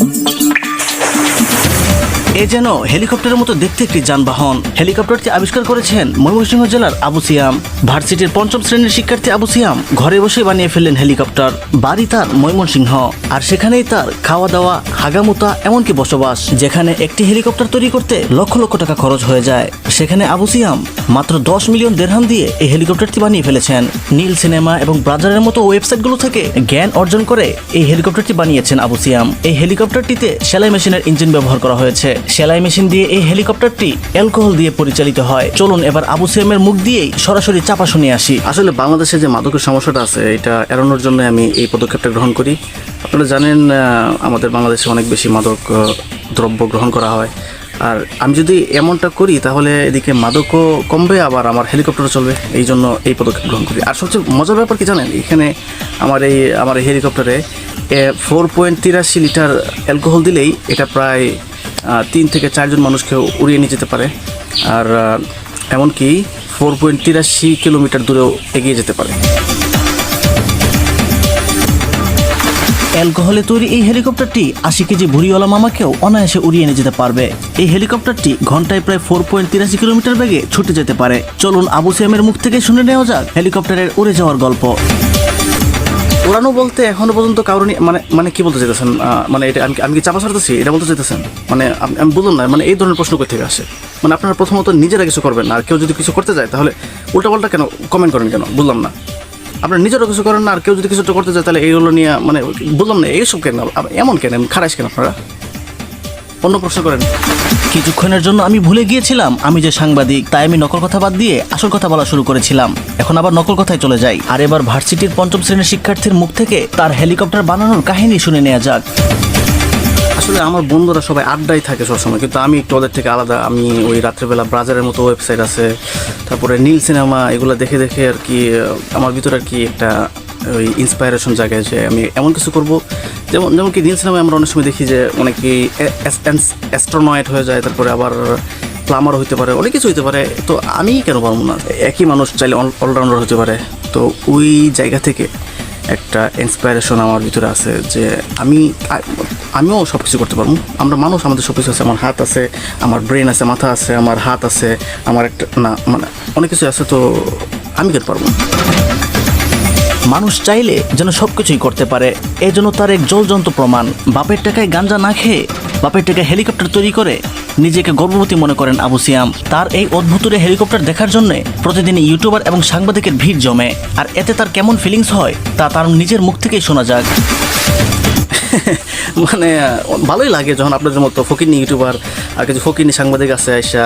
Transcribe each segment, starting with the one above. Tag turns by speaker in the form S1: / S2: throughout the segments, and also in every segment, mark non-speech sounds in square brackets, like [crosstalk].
S1: Mm-hmm. এ যেন হেলিকপ্টারের মতো দেখতে একটি যানবাহন। হেলিকপ্টারটি আবিষ্কার করেছেন ময়মনসিংহ জেলার আবু সিয়াম। ভার্সিটির পঞ্চম শ্রেণির শিক্ষার্থী আবু সিয়াম ঘরে বসে বানিয়ে ফেললেন হেলিকপ্টার। বাড়ি তার ময়মনসিংহ। আর সেখানেই তার খাওয়া দাওয়া হাগামুতা, এমনকি বসবাস, যেখানে একটি হেলিকপ্টার তৈরি করতে লক্ষ লক্ষ টাকা খরচ হয়ে যায়। সেখানে আবু সিয়াম মাত্র দশ মিলিয়ন দেড়হাম দিয়ে এই হেলিকপ্টারটি বানিয়ে ফেলেছেন। নীল সিনেমা এবং ব্রাজারের মতো ওয়েবসাইটগুলো থেকে জ্ঞান অর্জন করে এই হেলিকপ্টারটি বানিয়েছেন আবু সিয়াম। এই হেলিকপ্টারটিতে সেলাই মেশিনের ইঞ্জিন ব্যবহার করা হয়েছে। সেলাই মেশিন দিয়ে এই হেলিকপ্টারটি অ্যালকোহল দিয়ে পরিচালিত হয়। চলুন এবার আবু সিয়ামের মুখ দিয়েই সরাসরি চাপা শুনে আসি। আসলে বাংলাদেশে যে মাদকের সমস্যাটা আছে, এটা এড়ানোর জন্য আমি এই পদক্ষেপটা গ্রহণ করি। আপনারা জানেন আমাদের বাংলাদেশে অনেক বেশি মাদক দ্রব্য গ্রহণ করা হয়। আর আমি যদি এমনটা করি, তাহলে এদিকে মাদকও কমবে, আবার আমার হেলিকপ্টারও চলবে। এই জন্য এই পদক্ষেপ গ্রহণ করি। আর সবচেয়ে মজার ব্যাপার কি জানেন? এখানে আমার এই আমার এই হেলিকপ্টারে ফোর পয়েন্ট তিরাশি লিটার অ্যালকোহল দিলেই এটা প্রায় তিন থেকে চারজন মানুষকে উড়িয়ে নিয়ে যেতে পারে। আর এমনকি ফোর পয়েন্ট তিরাশি কিলোমিটার দূরেও এগিয়ে যেতে পারে। অ্যালকোহলে তৈরি এই হেলিকপ্টারটি আশি কেজি ভুড়িওয়ালা মামাকেও অনায়াসে উড়িয়ে নিয়ে যেতে পারবে। এই হেলিকপ্টারটি ঘন্টায় প্রায় ফোর পয়েন্ট তিরাশি কিলোমিটার বেগে ছুটে যেতে পারে। চলুন আবু সিয়ামের মুখ থেকে শুনে নেওয়া যাক হেলিকপ্টারের উড়ে যাওয়ার গল্প। উড়ানো বলতে এখনও পর্যন্ত কারণ মানে মানে কি বলতে চাইতেছেন? মানে এটা আমি আমি কি চাপা ছাড়তেছি? এটা বলতে চাইতেছেন? মানে আমি বলুন না মানে এই ধরনের প্রশ্ন কোথা থেকে আসে? মানে আপনারা প্রথমত নিজেরা কিছু করবেন না, আর কেউ যদি কিছু করতে যায়, তাহলে উল্টাপাল্টা কেন কমেন্ট করেন কেন? বললাম না। আপনারা নিজেরা কিছু করেন না, আর কেউ যদি কিছু করতে যায়, তাহলে এইগুলো নিয়ে মানে বললাম না, এইসব কেন? এমন কেন? খারাপ কেন আপনারা? অন্য প্রশ্ন করেন। কিছুক্ষণের জন্য আমি ভুলে গিয়েছিলাম আমি যে সাংবাদিক, তাই আমি নকল কথা বাদ দিয়ে আসল কথা বলা শুরু করেছিলাম। এখন আবার নকল কথায় চলে যাই। আর এবার ভার্সিটির পঞ্চম শ্রেণির শিক্ষার্থীর মুখ থেকে তার হেলিকপ্টার বানানোর কাহিনী শুনে নেওয়া যাক। আসলে আমার বন্ধুরা সবাই আড্ডায় থাকে সবসময়, কিন্তু আমি একটু ওদের থেকে আলাদা। আমি ওই রাত্রেবেলা ব্রাজারের মতো ওয়েবসাইট আছে, তারপরে নীল সিনেমা, এগুলো দেখে দেখে আর কি, আমার ভিতরে আর কি একটা ওই ইন্সপায়ারেশন জায়গায় যে আমি এমন কিছু করব। যেমন যেমন কি নীল সিনেমায় আমরা অনেক সময় দেখি যে অনেকেই অ্যাস্ট্রোনয়েট হয়ে যায়, তারপরে আবার প্লামার হইতে পারে, অনেক কিছু হইতে পারে। তো আমি কেন পারব না? একই মানুষ চাইলে অলরাউন্ডার হতে পারে। তো ওই জায়গা থেকে একটা ইন্সপায়ারেশন আমার ভিতরে আছে যে আমি, আমিও সব কিছু করতে পারব। আমরা মানুষ, আমাদের সব কিছু আছে। আমার হাত আছে, আমার ব্রেন আছে, মাথা আছে, আমার হাত আছে, আমার একটা না মানে অনেক কিছু আছে। তো আমি কেন পারব? মানুষ চাইলে যেন সব কিছুই করতে পারে। এই জন্য তার এক জলজন্ত প্রমাণ। বাপের টাকায় গাঞ্জা না খেয়ে, বাপের টাকায় হেলিকপ্টার তৈরি করে নিজেকে গর্ভবতী মনে করেন আবু সিয়াম। তার এই অদ্ভুতুরে হেলিকপ্টার দেখার জন্য প্রতিদিন ইউটিউবার এবং সাংবাদিকের ভিড় জমে। আর এতে তার কেমন ফিলিংস হয়, তা তার নিজের মুখ থেকেই শোনা যাক। [laughs] মানে ভালোই লাগে যখন আপনাদের মতো ফকিরনি ইউটিউবার আর কিছু ফকিরনি সাংবাদিক আছে এসা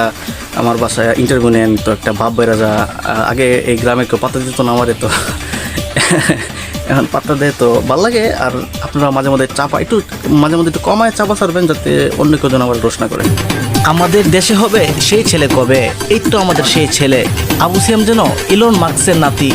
S1: আমার বাসায় ইন্টারভিউ নেন, তো একটা ভাব বেড়া যা আগে এই গ্রামে কেউ পাতা দিত না আমারে তো। এখন পাত্তা দেয় তো ভালো লাগে, আর আপনারা মাঝে মধ্যে চাপা একটু মাঝে মধ্যে একটু কমায় চাপা ছাড়বেন যাতে অন্য কেউ যেন আবার রোশ না করে। আমাদের দেশে হবে সেই ছেলে কবে? এই তো আমাদের সেই ছেলে। আবু সিয়াম যেন ইলন মার্কসের নাতি।